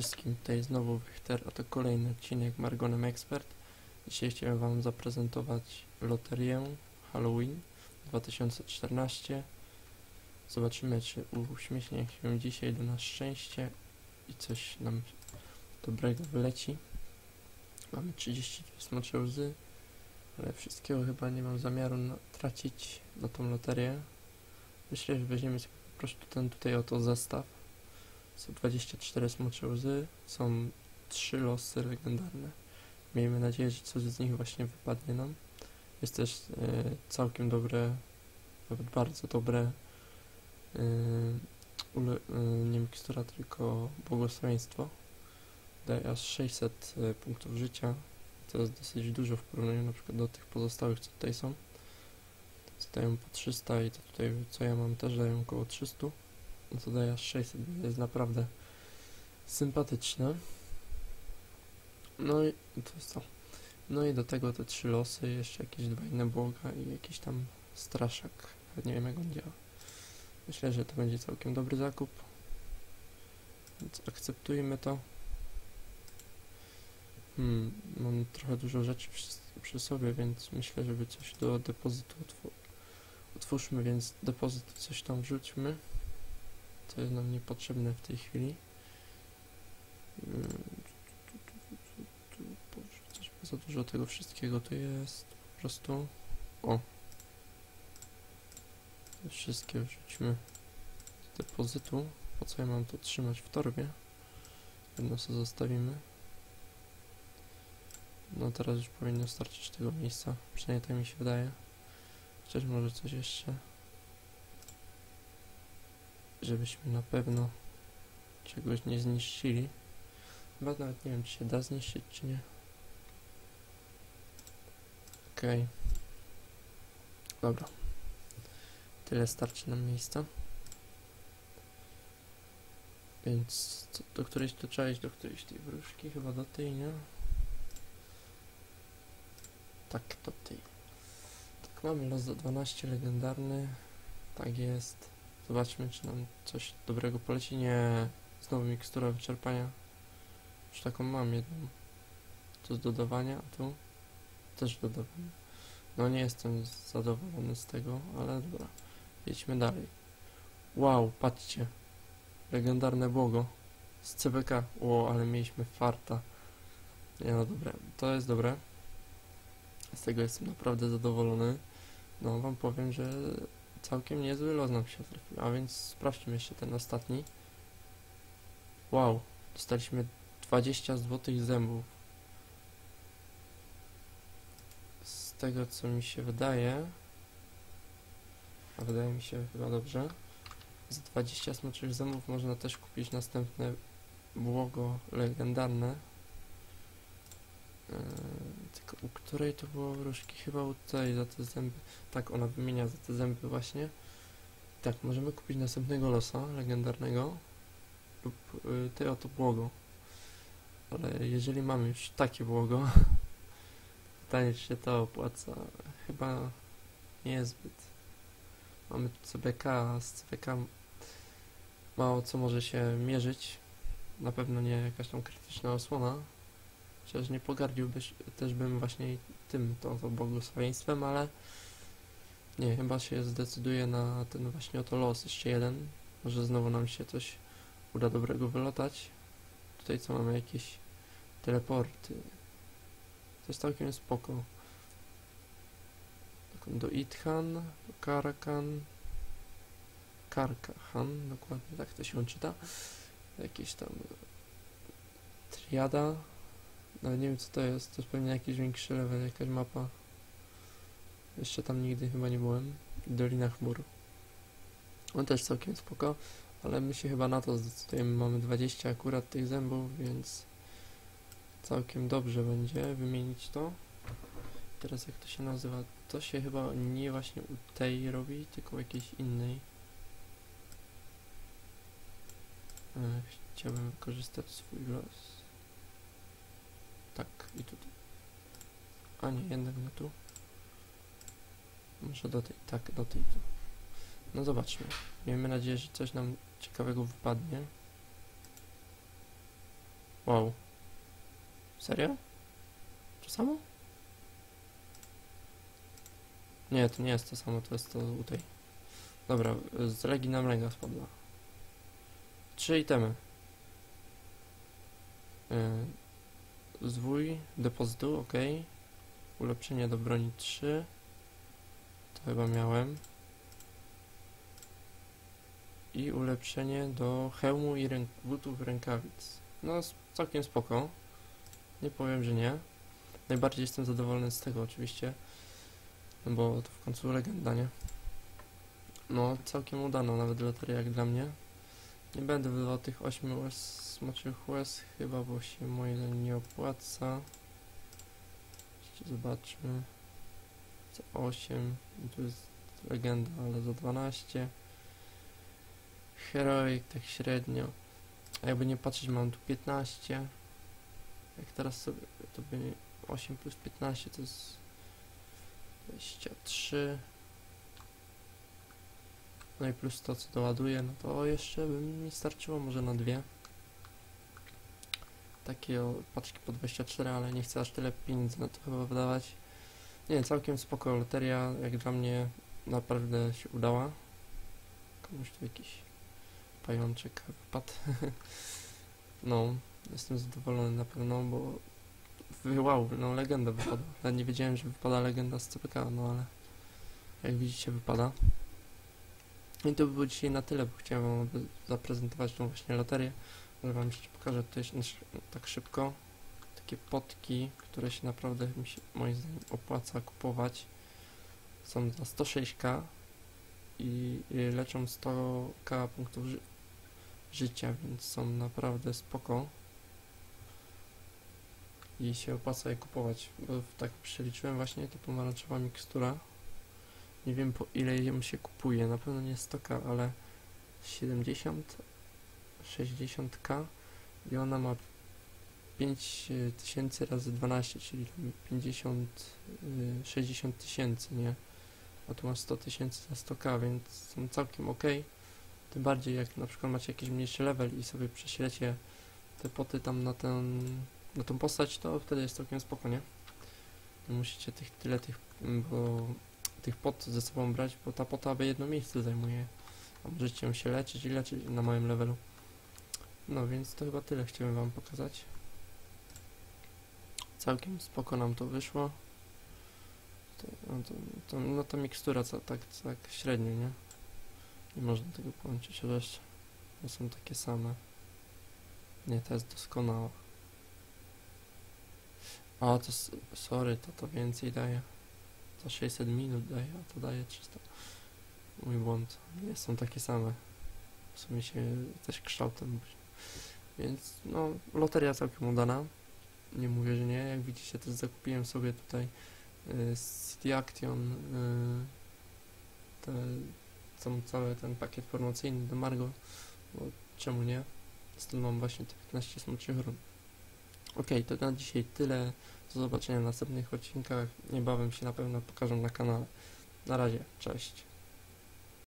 wszystkim, tutaj znowu Wichter, a to kolejny odcinek Margonem Expert. Dzisiaj chciałem Wam zaprezentować loterię Halloween 2014. Zobaczymy, czy uśmiechnie się dzisiaj do nas szczęście i coś nam dobrego wyleci. Mamy 32 smocze łzy, ale wszystkiego chyba nie mam zamiaru na, tracić na tą loterię. Myślę, że weźmiemy sobie po prostu ten tutaj oto zestaw. Są 24 smocze łzy, są 3 losy legendarne. Miejmy nadzieję, że coś z nich właśnie wypadnie nam. Jest też e, całkiem dobre, nawet bardzo dobre e, ule, e, nie mikstura, tylko błogosławieństwo. Daje aż 600 e, punktów życia. To jest dosyć dużo w porównaniu na przykład do tych pozostałych, co tutaj są. Co dają po 300 i to tutaj, co ja mam, też dają około 300 no to daje aż 600, jest naprawdę sympatyczne. No i to jest to. No i do tego te trzy losy, jeszcze jakieś dwa inne błoga i jakiś tam straszak. Nie wiem jak on działa. Myślę, że to będzie całkiem dobry zakup. Więc akceptujmy to. Hmm, mam trochę dużo rzeczy przy, przy sobie, więc myślę, żeby coś do depozytu otw otwórzmy, więc depozyt coś tam wrzućmy co jest nam niepotrzebne w tej chwili. Coś za dużo tego wszystkiego tu jest. Po prostu. O. Wszystkie wrzućmy z depozytu. Po co ja mam to trzymać w torbie? Jedno sobie zostawimy. No teraz już powinno starczyć tego miejsca. Przynajmniej tak mi się wydaje. Chociaż może coś jeszcze żebyśmy na pewno czegoś nie zniszczyli. Chyba nawet nie wiem, czy się da zniszczyć, czy nie. Okej. Okay. Dobra. Tyle starczy nam miejsca. Więc co, do którejś to trzeba iść, do którejś tej wróżki, chyba do tej, nie? Tak, do tej. Tak, mamy los za 12 legendarny. Tak jest. Zobaczmy, czy nam coś dobrego poleci. Nie, znowu mikstura wyczerpania. Już taką mam jedną. Tu z dodawania, a tu też dodawania. No nie jestem zadowolony z tego, ale dobra. Jedźmy dalej. Wow, patrzcie. Legendarne błogo. Z CBK. O, ale mieliśmy farta. Nie no, dobre. To jest dobre. Z tego jestem naprawdę zadowolony. No, wam powiem, że całkiem niezły los nam się trafił. A więc sprawdźmy jeszcze ten ostatni. Wow, dostaliśmy 20 złotych zębów. Z tego co mi się wydaje, a wydaje mi się chyba dobrze, z 20 smoczych zębów można też kupić następne błogo legendarne. Tylko u której to było wróżki? Chyba u tej za te zęby. Tak, ona wymienia za te zęby właśnie. Tak, możemy kupić następnego losa legendarnego lub y, tej oto błogo. Ale jeżeli mamy już takie błogo, pytanie czy się to opłaca. Chyba nie zbyt. Mamy tu CBK, a z CBK mało co może się mierzyć. Na pewno nie jakaś tam krytyczna osłona. Chociaż nie pogardziłbyś też bym właśnie tym to, to błogosławieństwem, ale nie, chyba się zdecyduje na ten właśnie oto los, jeszcze jeden. Może znowu nam się coś uda dobrego wylotać. Tutaj co mamy jakieś teleporty. To jest całkiem spoko. Do Ithan, do Karakan, Karkahan, dokładnie tak to się czyta. Jakieś tam triada, nawet nie wiem co to jest, to jest pewnie jakiś większy level, jakaś mapa. Jeszcze tam nigdy chyba nie byłem. Dolina Chmur. On też całkiem spoko, ale my się chyba na to zdecydujemy. Mamy 20 akurat tych zębów, więc całkiem dobrze będzie wymienić to. Teraz jak to się nazywa? To się chyba nie właśnie u tej robi, tylko u jakiejś innej. E, chciałbym wykorzystać swój los. Tak, i tutaj. A nie, jednak nie tu. Może do tej, tak, do tej tu. No zobaczmy. Miejmy nadzieję, że coś nam ciekawego wypadnie. Wow. Serio? To samo? Nie, to nie jest to samo, to jest to u tej. Dobra, z Legi nam Lega spadła. Trzy itemy. Yy, zwój depozytu, ok. Ulepszenie do broni 3. To chyba miałem. I ulepszenie do hełmu i ręk butów rękawic. No, całkiem spoko. Nie powiem, że nie. Najbardziej jestem zadowolony z tego oczywiście. No bo to w końcu legenda, nie? No, całkiem udana nawet loteria jak dla mnie. Nie będę wydawał tych 8 łez, smoczych łez chyba, bo się moje nie opłaca. Jeszcze zobaczmy. Za 8. I tu jest legenda, ale za 12. Heroic tak średnio. A jakby nie patrzeć, mam tu 15. Jak teraz sobie, to by 8 plus 15 to jest 23. No i plus to, co doładuję, no to jeszcze by mi starczyło może na dwie. Takie paczki po 24, ale nie chcę aż tyle pieniędzy na to chyba wydawać. Nie, całkiem spoko loteria, jak dla mnie naprawdę się udała. Komuś tu jakiś pajączek wypadł. no, jestem zadowolony na pewno, bo wow, no legenda wypadła. Ja nie wiedziałem, że wypada legenda z CPK, no ale jak widzicie wypada. I to by było dzisiaj na tyle, bo chciałem wam zaprezentować tą właśnie loterię, ale wam jeszcze pokażę tutaj tak szybko takie potki, które się naprawdę mi się moim zdaniem opłaca kupować. Są za 106k i, i leczą 100k punktów ży życia, więc są naprawdę spoko. I się opłaca je kupować, bo tak przeliczyłem właśnie, to pomarańczowa mikstura. Nie wiem po ile ją się kupuje, na pewno nie 100k, ale 70, 60k i ona ma 5000 razy 12, czyli tam 50, y, 60 tysięcy, nie? A tu masz 100 tysięcy za 100k, więc są całkiem ok. Tym bardziej jak na przykład macie jakiś mniejszy level i sobie prześlecie te poty tam na ten, na tą postać, to wtedy jest całkiem spoko, nie? Nie musicie tych, tyle tych, bo tych pot ze sobą brać, bo ta pota aby jedno miejsce zajmuje. A możecie ją się leczyć i leczyć na małym levelu. No więc to chyba tyle chciałem wam pokazać. Całkiem spoko nam to wyszło. To, no, to, to, no ta mikstura co, tak, tak średnio, nie? Nie można tego połączyć reszcie. Są takie same. Nie, ta jest doskonała. A, to sorry, to to więcej daje. To 600 minut daje, a to daje 300. Mój błąd. Nie są takie same. W sumie się też kształtem. Więc no, loteria całkiem udana. Nie mówię, że nie. Jak widzicie, też zakupiłem sobie tutaj y, z City Action y, te, cały ten pakiet promocyjny do Margo. Bo czemu nie? Stąd mam właśnie te 15 smoczych run. Ok, to na dzisiaj tyle. Do zobaczenia w następnych odcinkach. Niebawem się na pewno pokażę na kanale. Na razie, cześć.